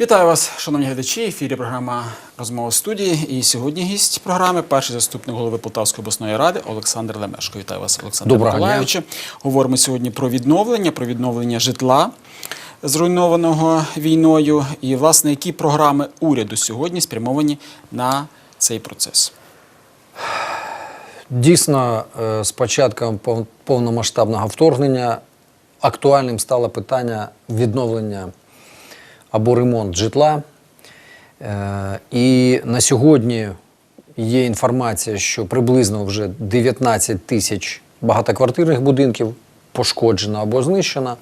Вітаю вас, шановні глядачі. В ефірі програма Розмова студії. І сьогодні гість програми, перший заступник голови Полтавської обласної ради Олександр Лемешко. Вітаю вас, Олександр Доброго Говоримо сьогодні про відновлення, про відновлення житла, зруйнованого війною. І, власне, які програми уряду сьогодні спрямовані на цей процес. Дійсно, е, з початком повномасштабного вторгнення актуальним стало питання відновлення або ремонт житла. Е, І на сьогодні є інформація, що приблизно вже 19 тисяч багатоквартирних будинків пошкоджено або знищено,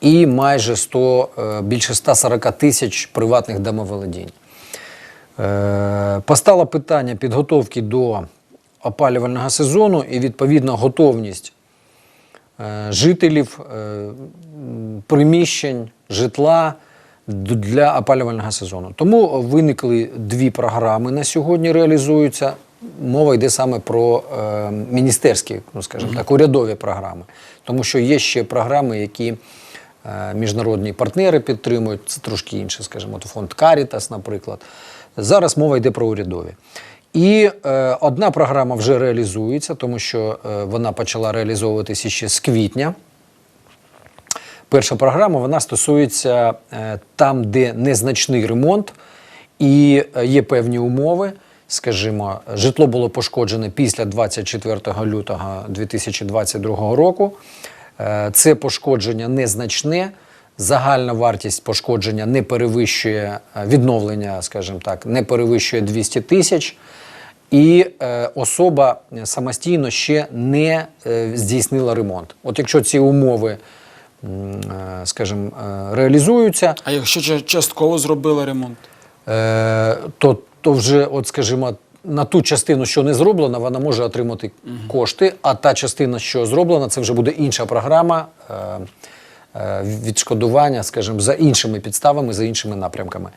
і майже 100, е, більше 140 тисяч приватних домоволодінь. Е, Постало питання підготовки до опалювального сезону і відповідно готовність е, жителів приміщень, житла для опалювального сезону. Тому виникли дві програми на сьогодні реалізуються. Мова йде саме про е, міністерські, ну скажімо так, урядові програми. Тому що є ще програми, які міжнародні партнери підтримують, це трошки інше, скажімо, фонд Карітас, наприклад. Зараз мова йде про урядові. І е, одна програма вже реалізується, тому що е, вона почала реалізовуватися ще з квітня. Перша програма вона стосується е, там, де незначний ремонт і е, є певні умови. Скажімо, житло було пошкоджене після 24 лютого 2022 року. Е, Це пошкодження незначне. Загальна вартість пошкодження не перевищує е, відновлення, скажімо так, не перевищує 200 тисяч. І е, особа самостійно ще не е, здійснила ремонт. От якщо ці умови, е, скажімо, е, реалізуються, А якщо частково зробили ремонт? е, то, то вже, от, скажімо, на ту частину, що не зроблена, вона може отримати кошти, а та частина, що зроблена, це вже буде інша програма е, е, відшкодування, скажімо, за іншими підставами, за іншими напрямками.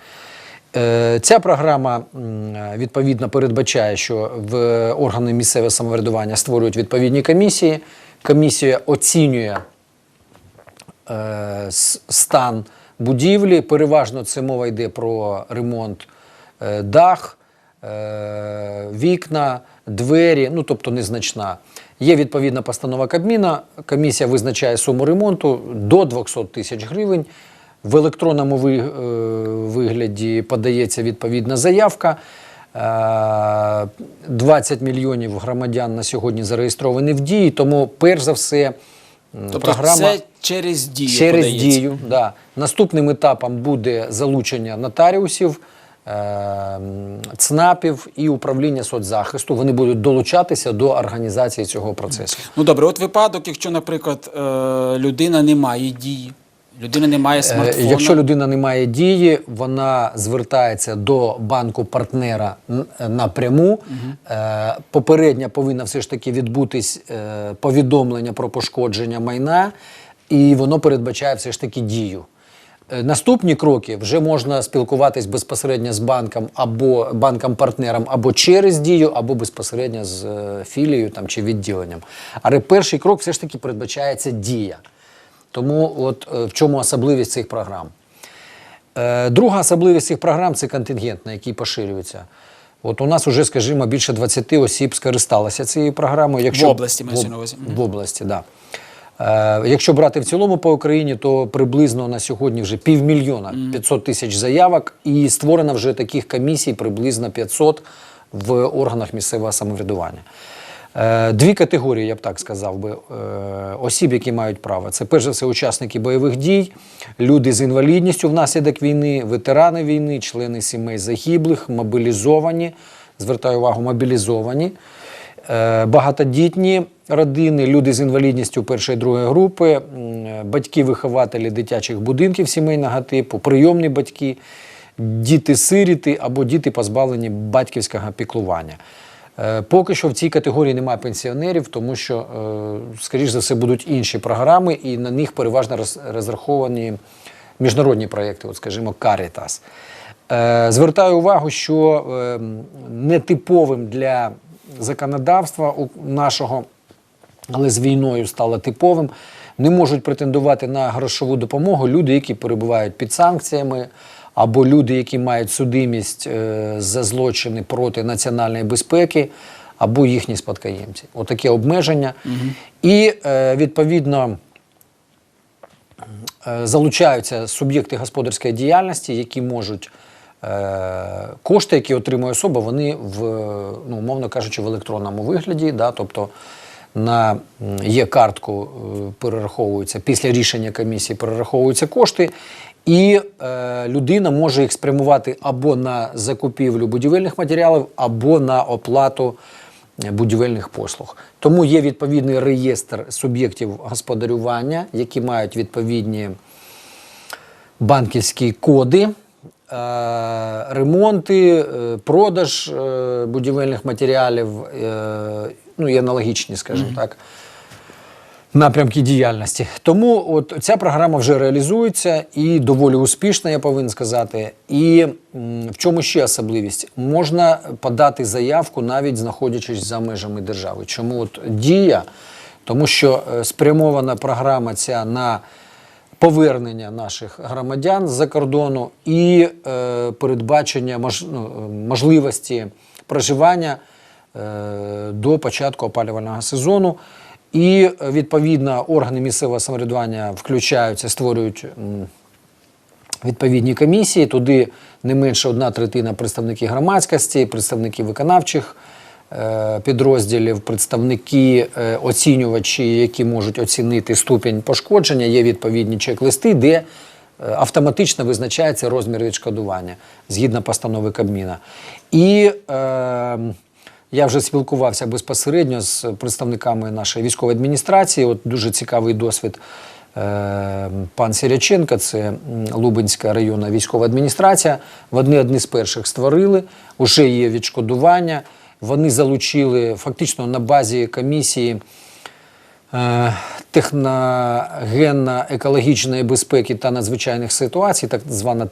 Е, Ця програма е, відповідно передбачає, що в органи місцевого самоврядування створюють відповідні комісії. Комісія оцінює е, стан будівлі. Переважно це мова йде про ремонт е, дах, вікна, двері, ну тобто незначна. Є відповідна постанова Кабміна. Комісія визначає суму ремонту до 200 тисяч гривень. В електронному е, вигляді подається відповідна заявка. Е, 20 мільйонів громадян на сьогодні зареєстровані в дії, тому перш за все Тобто програма це через дію через подається. дію. Да. Наступним етапом буде залучення нотаріусів, е, ЦНАПів і управління соцзахисту. Вони будуть долучатися до організації цього процесу. Ну добре, от випадок, якщо, наприклад, е, людина не має дії, людина не має Е, смартфона. Якщо людина не має дії, вона звертається до банку партнера напряму. Е, Попередньо повинна все ж таки відбутись е, повідомлення про пошкодження майна, і воно передбачає все ж таки дію. Е, Наступні кроки вже можна спілкуватись безпосередньо з банком або банком-партнером, або через дію, або безпосередньо з е, філією там, чи відділенням. Але перший крок все ж таки передбачається дія. Тому от е, в чому особливість цих програм. Друга особливість цих програм це контингент, на який поширюється. От у нас вже, скажімо, більше 20 осіб скористалися цією програмою. Якщо, В області, в, мається на увазі. в області, так. Да. Е, якщо брати в цілому по Україні, то приблизно на сьогодні вже півмільйона 500 тисяч заявок, і створено вже таких комісій приблизно 500 в органах місцевого самоврядування. Е, Дві категорії, я б так сказав би, е, осіб, які мають право. Це перш за все учасники бойових дій, люди з інвалідністю внаслідок війни, ветерани війни, члени сімей загиблих, мобілізовані. Звертаю увагу, мобілізовані, багатодітні родини, люди з інвалідністю першої другої групи, батьки-вихователі дитячих будинків сімейного типу, прийомні батьки, діти-сиріти або діти позбавлені батьківського піклування. Е, Поки що в цій категорії немає пенсіонерів, тому що, е, скоріш за все, будуть інші програми, і на них переважно розраховані міжнародні проєкти, от скажімо. Е, Звертаю увагу, що е, нетиповим для законодавства нашого, але з війною стало типовим, не можуть претендувати на грошову допомогу люди, які перебувають під санкціями, або люди, які мають судимість е, за злочини проти національної безпеки, або їхні спадкоємці. Отаке обмеження. І е, відповідно. Е, залучаються суб'єкти господарської діяльності, які можуть кошти, які отримує особа, вони в, ну, умовно кажучи, в електронному вигляді, да, тобто на є картку, е, перераховуються після рішення комісії, перераховуються кошти, і е, людина може їх спрямувати або на закупівлю будівельних матеріалів, або на оплату е, будівельних послуг. Тому є відповідний реєстр суб'єктів господарювання, які мають відповідні банківські коди, е, ремонти, е, продаж е, будівельних матеріалів, е, ну і аналогічні, скажімо так. Напрямки діяльності. Тому от ця програма вже реалізується і доволі успішна, я повинен сказати. І м, в чому ще особливість? Можна подати заявку, навіть знаходячись за межами держави. Чому от дія? Тому що е, спрямована програма ця на повернення наших громадян з-за кордону і е, передбачення мож, ну, можливості проживання е, до початку опалювального сезону. І е, відповідно органи місцевого самоврядування включаються, створюють відповідні комісії. Туди не менше одна третина представників громадськості, представники виконавчих підрозділів, представники е, оцінювачі, які можуть оцінити ступінь пошкодження. Є відповідні чек-листи, де е, автоматично визначається розмір відшкодування згідно постанови Кабміна. І е, я вже спілкувався безпосередньо з представниками нашої військової адміністрації. От дуже цікавий досвід. Е, Пан Сіряченко, це Лубенська районна військова адміністрація. Вони одні з перших створили, вже є відшкодування. Вони залучили фактично на базі комісії е, техногенно-екологічної безпеки та надзвичайних ситуацій, так звана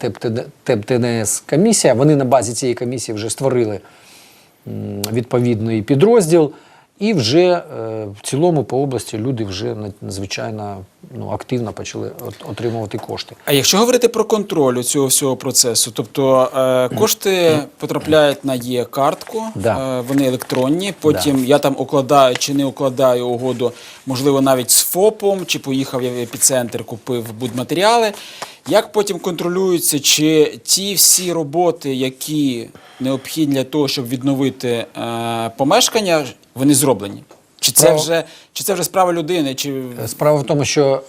ТЕП-ТНС комісія. Вони на базі цієї комісії вже створили відповідний підрозділ. І вже е, в цілому по області люди вже надзвичайно ну, активно почали отримувати кошти. А якщо говорити про контроль цього всього процесу, тобто е, кошти потрапляють на є-картку, Да. е, вони електронні. Потім я там укладаю чи не укладаю угоду, можливо, навіть з ФОПом, чи поїхав я в епіцентр, купив будматеріали. Як потім контролюється, чи ті всі роботи, які необхідні для того, щоб відновити е, помешкання, вони зроблені? Чи це вже чи це вже справа людини? Чи Справа в тому, що,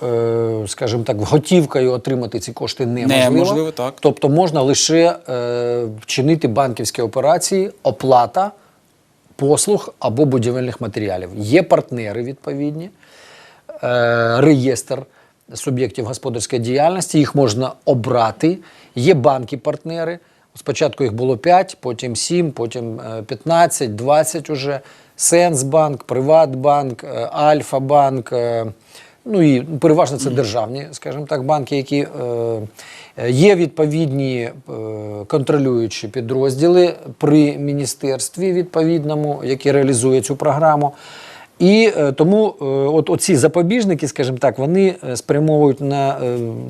е, скажімо так, готівкою отримати ці кошти неможливо. Неможливо, так. Тобто можна лише е, вчинити банківські операції, оплата послуг або будівельних матеріалів. Є партнери відповідні, е, реєстр суб'єктів господарської діяльності, їх можна обрати. Є банки-партнери. Спочатку їх було 5, потім 7, потім е, 15, 20 уже. Сенсбанк, Приватбанк, е, Альфа-банк. е, Ну і переважно це державні, скажімо так, банки, які е, є відповідні контролюючі підрозділи при міністерстві відповідному, які реалізує цю програму. І тому е, от оці запобіжники, скажімо так, вони спрямовують на,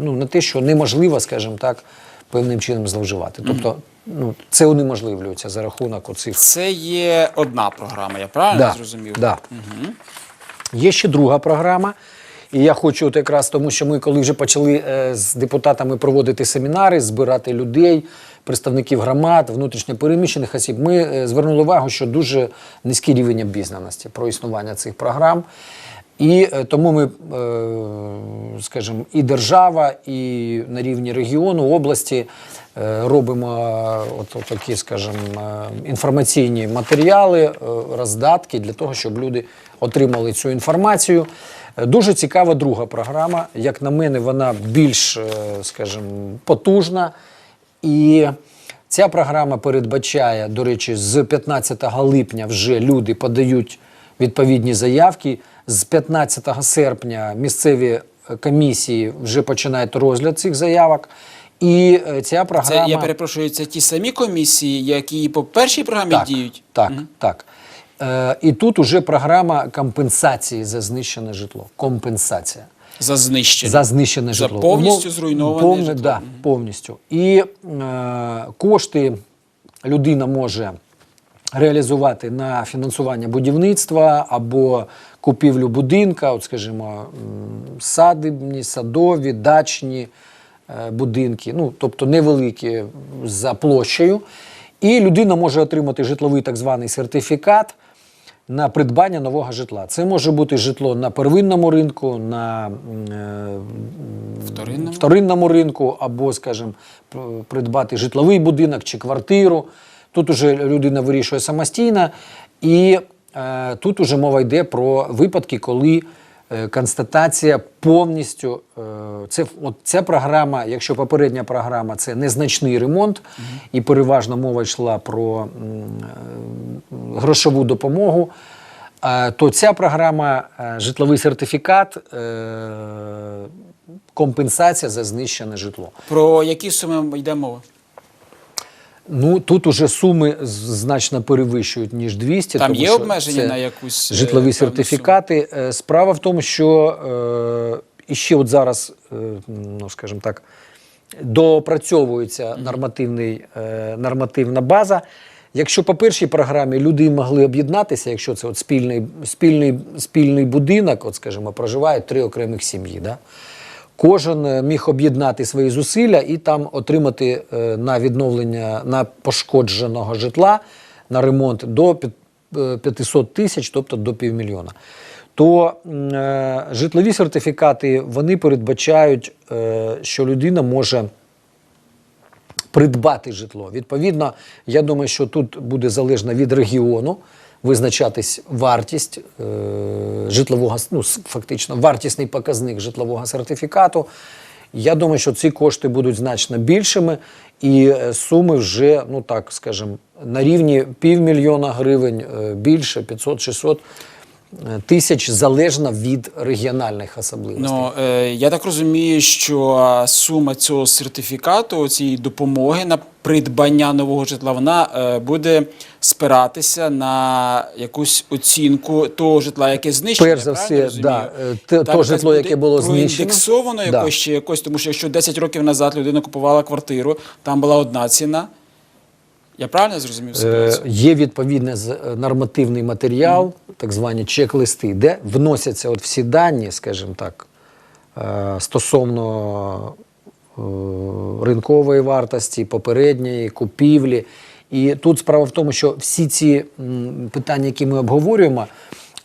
ну, на те, що неможливо, скажімо так, певним чином зловживати. Тобто, ну, це унеможливлюється за рахунок оцих це є одна програма, я правильно зрозумів? Да. Є ще друга програма. І я хочу, от якраз тому, що ми, коли вже почали е, з депутатами проводити семінари, збирати людей, представників громад, внутрішньопереміщених осіб, ми е, звернули увагу, що дуже низький рівень обізнаності про існування цих програм. І е, тому ми, е, скажімо, і держава, і на рівні регіону, області е, робимо от, такі, скажімо, інформаційні матеріали, роздатки для того, щоб люди отримали цю інформацію. Дуже цікава друга програма. Як на мене, вона більш, скажімо, потужна. І ця програма передбачає, до речі, з 15 липня вже люди подають відповідні заявки. З 15 серпня місцеві е, комісії вже починають розгляд цих заявок. І е, ця Це я перепрошую, це ті самі комісії, які по першій програмі так, діють. Так, так. Е, і тут уже програма компенсації за знищене житло. Компенсація. За знищення. За знищене За житло. повністю Умов- зруйноване повне- житло. Да, повністю. І е, кошти людина може реалізувати на фінансування будівництва або купівлю будинка, от, скажімо, садибні, садові, дачні е, будинки, ну, тобто невеликі за площею. І людина може отримати житловий так званий сертифікат на придбання нового житла. Це може бути житло на первинному ринку, на е, Вторинному? вторинному ринку, або, скажімо, придбати житловий будинок чи квартиру. Тут уже людина вирішує самостійно, і тут уже мова йде про випадки, коли е, констатація повністю е, це от ця програма, якщо попередня програма це незначний ремонт, і переважно мова йшла про е, грошову допомогу. е, То ця програма е, житловий сертифікат, е, компенсація за знищене житло. Про які суми йде мова? Ну тут уже суми значно перевищують ніж 200. Там тому є обмеження на якусь, е, житлові сертифікати. Е, Справа в тому, що е, іще от зараз, е, ну скажімо так, доопрацьовується нормативний, е, нормативна база. Якщо по першій програмі люди могли об'єднатися, якщо це от спільний, спільний, спільний будинок, от скажімо, проживають три окремих сім'ї. Да? Кожен е, міг об'єднати свої зусилля і там отримати е, на відновлення на пошкодженого житла на ремонт до е, 500 тисяч, тобто до півмільйона. То е, житлові сертифікати вони передбачають, е, що людина може придбати житло. Відповідно, я думаю, що тут буде залежно від регіону визначатись вартість е, житлового, ну, фактично, вартісний показник житлового сертифікату. Я думаю, що ці кошти будуть значно більшими, і е, суми вже, ну так скажемо, на рівні півмільйона гривень, е, більше 500-600 е, тисяч, залежно від регіональних особливостей. Ну, е, я так розумію, що сума цього сертифікату, цієї допомоги на придбання нового житла, вона е, буде спиратися на якусь оцінку того житла, яке знищено. Перш за все, да, е, те- то житло, яке було знищено. проіндексовано Да. якось чи якось, тому що якщо 10 років назад людина купувала квартиру, там була одна ціна. Я правильно зрозумів Е. Є відповідний е, нормативний матеріал, так звані чек-листи, де вносяться от всі дані, скажімо так, е, стосовно е, ринкової вартості, попередньої, купівлі. І тут справа в тому, що всі ці питання, які ми обговорюємо,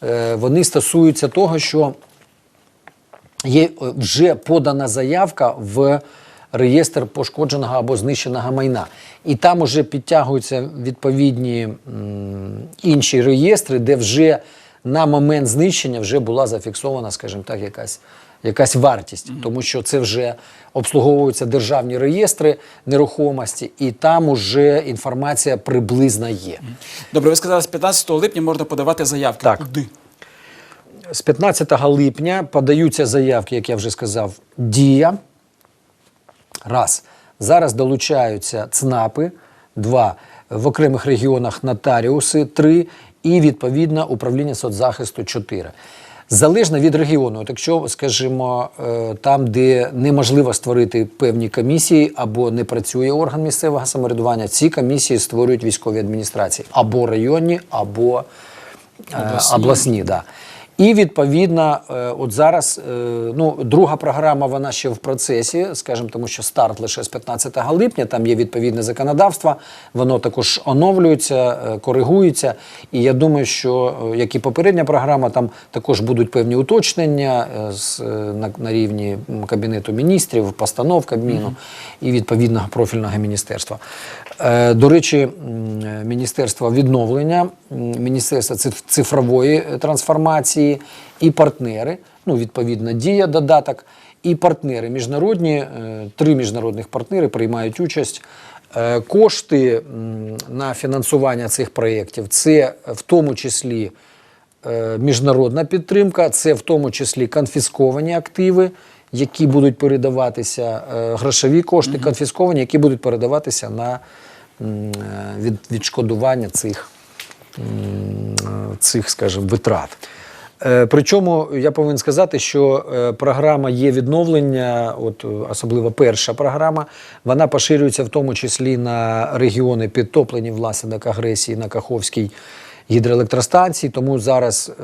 е, вони стосуються того, що є е, вже подана заявка в реєстр пошкодженого або знищеного майна. І там вже підтягуються відповідні м, інші реєстри, де вже на момент знищення вже була зафіксована, скажімо так, якась, якась вартість. Тому що це вже обслуговуються державні реєстри нерухомості, і там уже інформація приблизна є. Добре, ви сказали, з 15 липня можна подавати заявки. Так. Куди? З 15 липня подаються заявки, як я вже сказав, дія. Раз. Зараз долучаються ЦНАПи, два. В окремих регіонах нотаріуси, три. І відповідно управління соцзахисту 4. Залежно від регіону, От якщо, скажімо, е, там, де неможливо створити певні комісії або не працює орган місцевого самоврядування, ці комісії створюють військові адміністрації або районні, або е, Обласні. обласні да. І відповідно, е, от зараз е, ну, друга програма, вона ще в процесі, скажімо, тому що старт лише з 15 липня, там є відповідне законодавство, воно також оновлюється, е, коригується. І я думаю, що як і попередня програма, там також будуть певні уточнення з, на, на рівні Кабінету міністрів, постанов Кабміну і відповідного профільного міністерства. До речі, Міністерство відновлення, Міністерство цифрової трансформації і партнери, ну, відповідно, дія додаток, і партнери міжнародні, е, три міжнародних партнери приймають участь. Е, Кошти на фінансування цих проєктів це в тому числі е, міжнародна підтримка, це в тому числі конфісковані активи, які будуть передаватися, грошові кошти конфісковані, які будуть передаватися на відшкодування цих, цих, скажімо, витрат. Е, Причому я повинен сказати, що е, програма є відновлення, от особливо перша програма, вона поширюється в тому числі на регіони підтоплені внаслідок агресії на Каховській гідроелектростанції. Тому зараз е,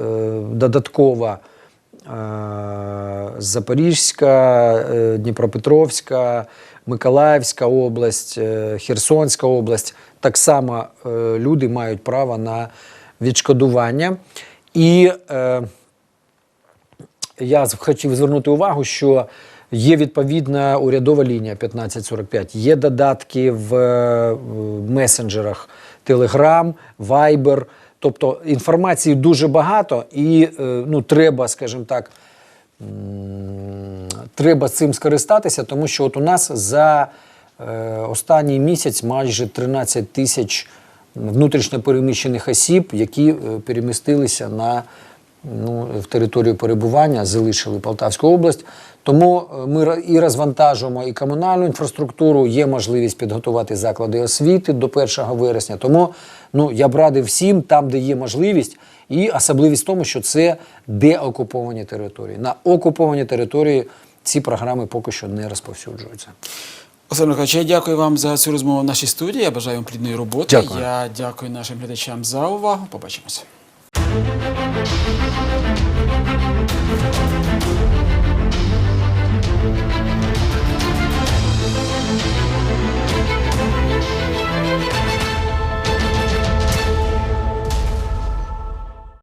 додаткова е, Запорізька, е, Дніпропетровська, Миколаївська область, е, Херсонська область. Так само е, люди мають право на відшкодування. І е, я хотів звернути увагу, що є відповідна урядова лінія 1545, є додатки в е, месенджерах Telegram, Viber. Тобто інформації дуже багато, і е, ну, треба, скажімо так, треба цим скористатися, тому що от у нас за е, останній місяць майже 13 тисяч внутрішньо переміщених осіб, які е, перемістилися на ну, в територію перебування, залишили Полтавську область. Тому е, ми і розвантажуємо і комунальну інфраструктуру, є можливість підготувати заклади освіти до 1 вересня. Тому ну, я б радив всім там, де є можливість, і особливість в тому, що це деокуповані території. На окуповані території ці програми поки що не розповсюджуються. Олександр Михайлович, я дякую вам за цю розмову в нашій студії. Я бажаю вам плідної роботи. Дякую. Я дякую нашим глядачам за увагу. Побачимося.